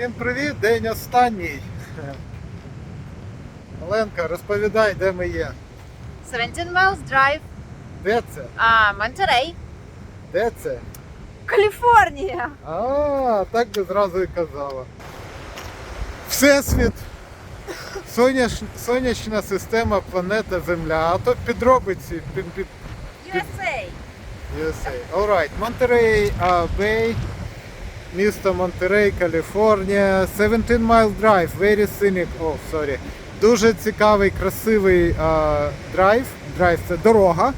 Всім привіт, день останній. Оленка, розповідай, де ми є. 17 Miles Drive, Де це? а, Монтерей, Де це? Каліфорнія. А, так би зразу і казала. Всесвіт. Соняш... Сонячна система, планета Земля. А то підробиці під, під USA. USA. Alright. Монтерей uh, Bay. Місто Монтерей, Каліфорнія. 17 Mile Drive. Very scenic. Oh, sorry. Дуже цікавий, красивий драйв. Драйв це дорога,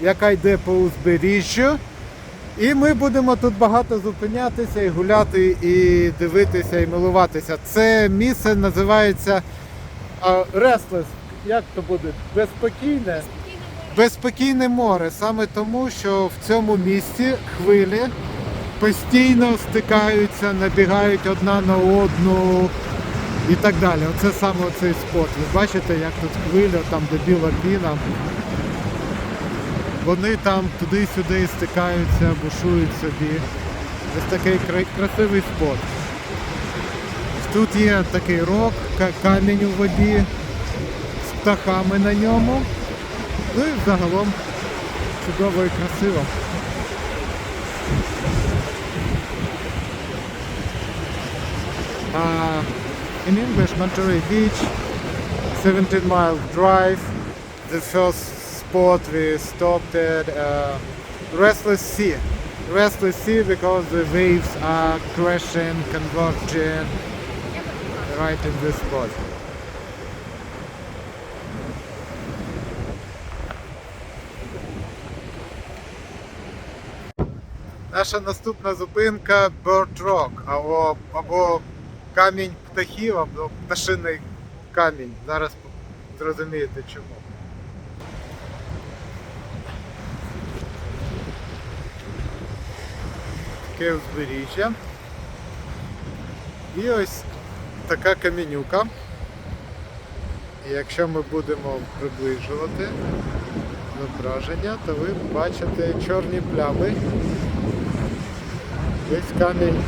яка йде по узбережжю. І ми будемо тут багато зупинятися і гуляти, і дивитися, і милуватися. Це місце називається Restless. Як то буде? Безспокійне? Безспокійне море. Саме тому, що в цьому місці хвилі постійно стикаються, набігають одна на одну і так далі. Оце саме цей спот. Ви бачите, як тут хвиля, там де біла піна. Вони там туди-сюди стикаються, бушують собі. Ось такий красивий спот. Тут є такий рок, камінь у воді з птахами на ньому. Ну і загалом чудово і красиво. in English, Monterey Beach, 17 mile drive. The first spot we stopped at uh, Restless Sea. Restless Sea because the waves are crashing, converging right in this spot. Наша наступна зупинка Bird Rock або, або камінь птахів, або пташиний камінь. Зараз зрозумієте чому. Таке узбережжя. І ось така камінюка. І якщо ми будемо приближувати зображення, то ви бачите чорні плями. Весь камінь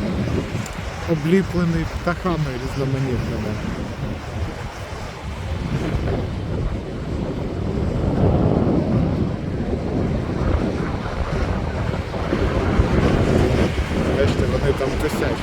обліплений птахами різноманітними. Бачите, вони там тусять.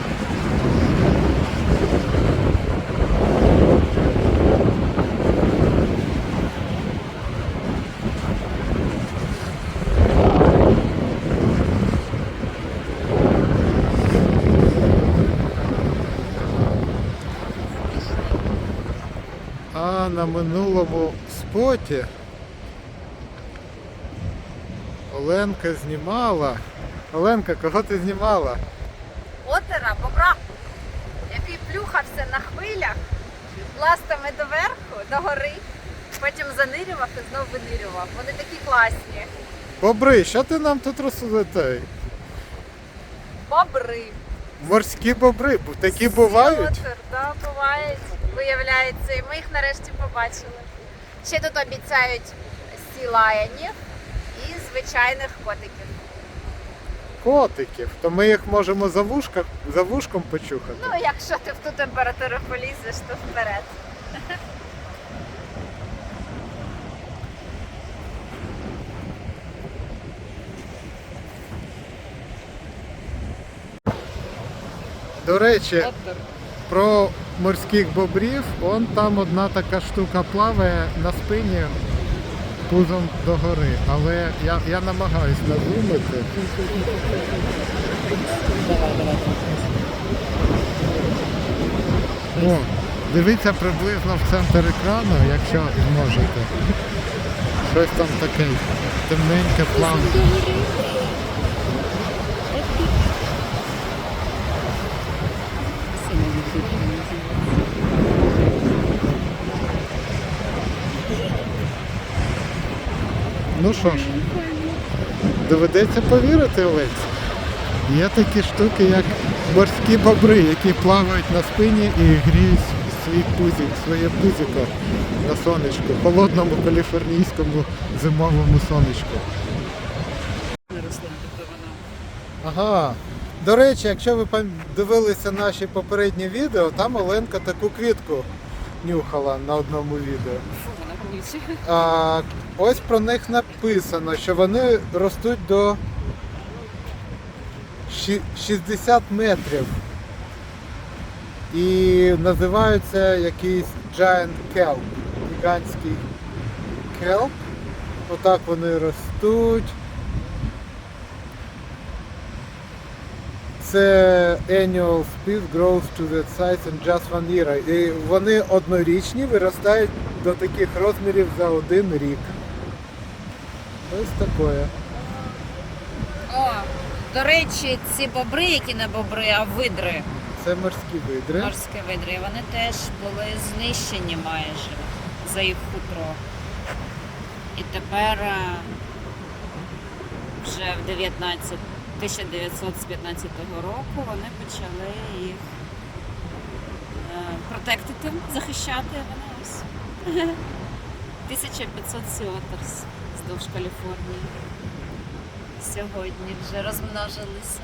На минулому споті Оленка знімала. Оленка, кого ти знімала? Отера, бобра, який плюхався на хвилях ластами доверху, до гори, потім занирював і знов винирював. Вони такі класні. Бобри, що ти нам тут розсудите? Бобри. Морські бобри, бо такі бувають. Отер, да, бувають. Виявляється, і ми їх нарешті побачили. Ще тут обіцяють сі лаянів і звичайних котиків. Котиків. То ми їх можемо за, вушка, за вушком почухати. Ну, якщо ти в ту температуру полізеш, то вперед. До речі, про морських бобрів, он там одна така штука плаває на спині пузом догори. Але я, я намагаюсь надумати. О, дивіться приблизно в центр екрану, якщо зможете. Щось там таке темненьке плавне. Ну що ж, доведеться повірити, Олець. Є такі штуки, як морські бобри, які плавають на спині і гріють свій пузик, своє пузико на сонечку, холодному каліфорнійському зимовому сонечку. Ага, До речі, якщо ви дивилися наші попередні відео, там Оленка таку квітку нюхала на одному відео. А, ось про них написано, що вони ростуть до 60 метрів. І називаються якийсь Giant Kelp. Гігантський келп. Отак вони ростуть. Це annual speed grows to that size in just one year. І вони однорічні виростають до таких розмірів за один рік. Ось таке. О, до речі, ці бобри, які не бобри, а видри, Це морські видри. морські видри, вони теж були знищені майже за їх хутро. І тепер е, вже в 19, 1915 року вони почали їх е, протектити, захищати. Вони ось 1500 сіотерс вздовж Каліфорнії. Сьогодні вже розмножилися.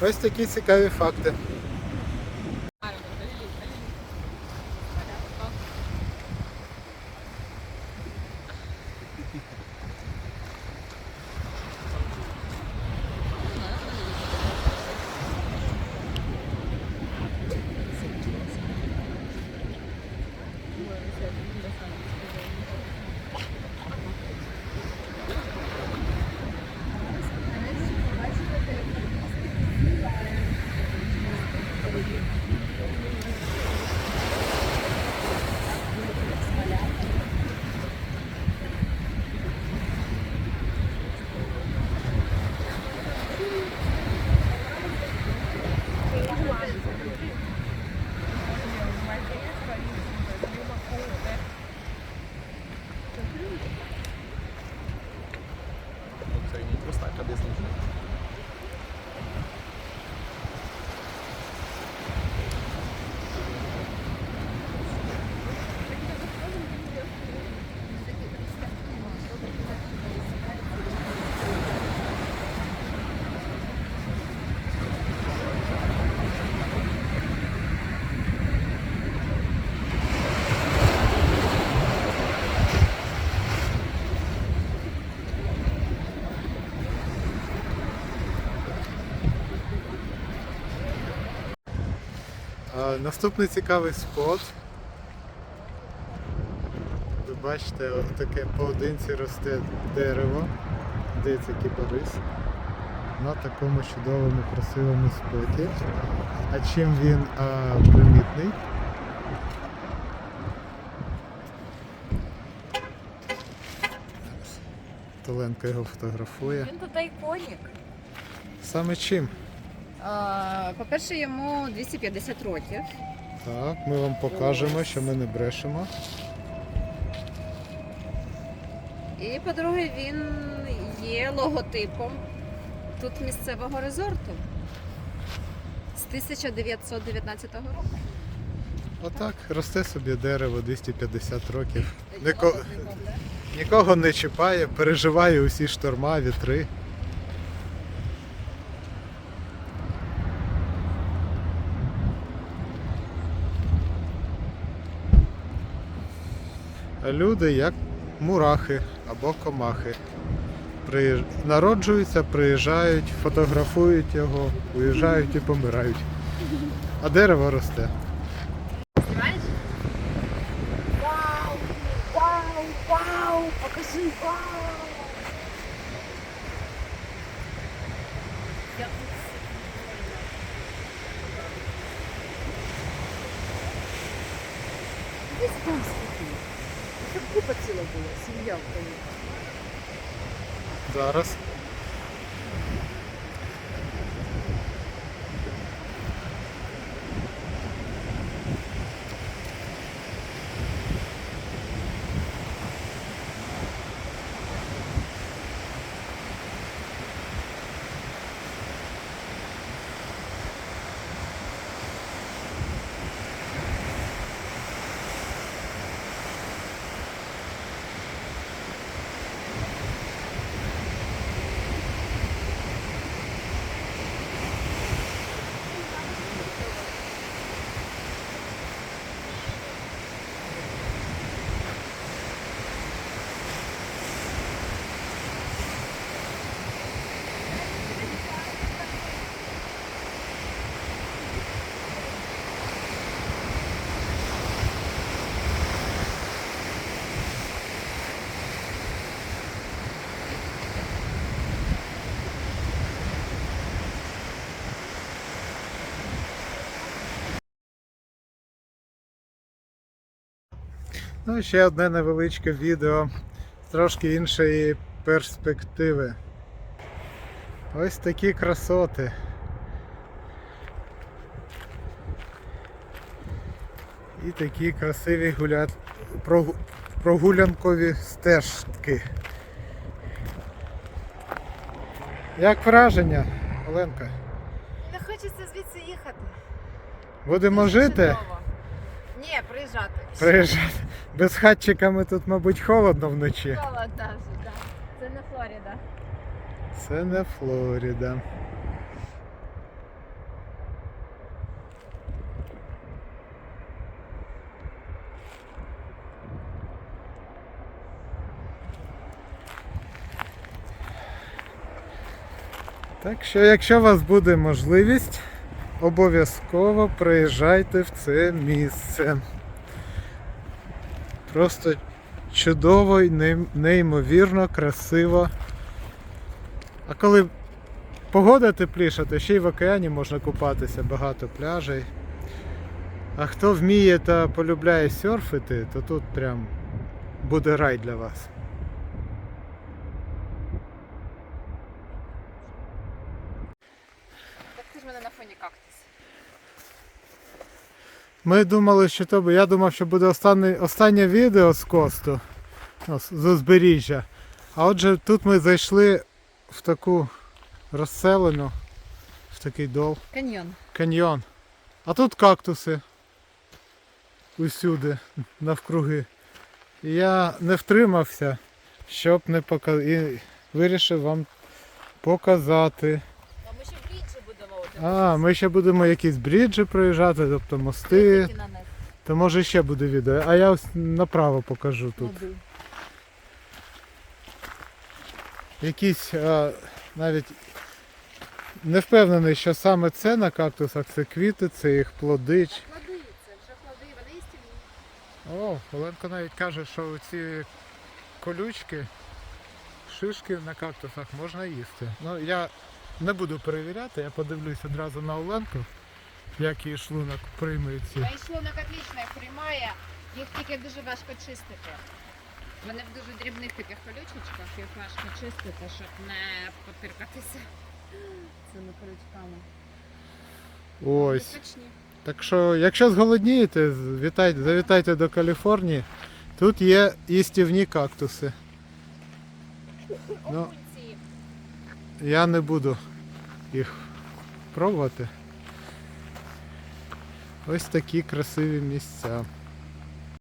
Ось такі цікаві факти. Наступний цікавий спот. Ви бачите, таке поодинці росте дерево. Здається, кипарис. На такому чудовому, красивому споті. А чим він а, примітний? Толенко його фотографує. Він тут іконік. Саме чим? По-перше, йому 250 років. Так, ми вам покажемо, що ми не брешемо. І по-друге, він є логотипом тут місцевого резорту з 1919 року. Отак, росте собі дерево 250 років. Ніко... Нікого не чіпає, переживає усі шторма, вітри. Люди як мурахи або комахи. Народжуються, приїжджають, фотографують його, уїжджають і помирають. А дерево росте. Вау! Вау! Вау! Покажи. Десь там скільки. Купа ціла була, сім'я в тому. Зараз. Ну, ще одне невеличке відео з трошки іншої перспективи. Ось такі красоти. І такі красиві гуля... прогу- прогулянкові стежки. Як враження, Оленка? Не хочеться звідси їхати. Будемо жити? Ні, приїжджати. Приїжджати. Без хатчиками тут, мабуть, холодно вночі. Холодно так. Це не Флоріда. Це не Флоріда. Так що, якщо у вас буде можливість, обов'язково приїжджайте в це місце. Просто чудово і неймовірно красиво. А коли погода тепліша, то ще й в океані можна купатися, багато пляжей. А хто вміє та полюбляє серфити, то тут прям буде рай для вас. Так ти ж мене на фоні кактус. Ми думали, що то я думав, що буде останнє, останнє відео з Косту ну, з узбережжя. А отже, тут ми зайшли в таку розселену, в такий дол. Каньйон. каньйон. А тут кактуси. Усюди, навкруги. І я не втримався, щоб не показати. І вирішив вам показати. А ми ще в Ріджі будемо. А, ми ще будемо якісь бріджі проїжджати, тобто мости. То може ще буде відео. А я ось направо покажу тут. Якісь а, навіть не впевнений, що саме це на кактусах, це квіти, це їх плоди. чи- Плоди, це вже плоди, вони істинні. О, Оленко навіть каже, що ці колючки, шишки на кактусах можна їсти. Ну я не буду перевіряти, я подивлюсь одразу на Оленку, як її шлунок прийме ці. Моє шлунок отлично їх приймає, їх тільки дуже важко чистити. Вони в дуже дрібних таких колючечках, їх важко чистити, щоб не потиркатися цими колючками. Ось. Так що, якщо зголоднієте, вітайте, завітайте до Каліфорнії. Тут є їстівні кактуси. Ну. Я не буду їх пробувати. Ось такі красиві місця.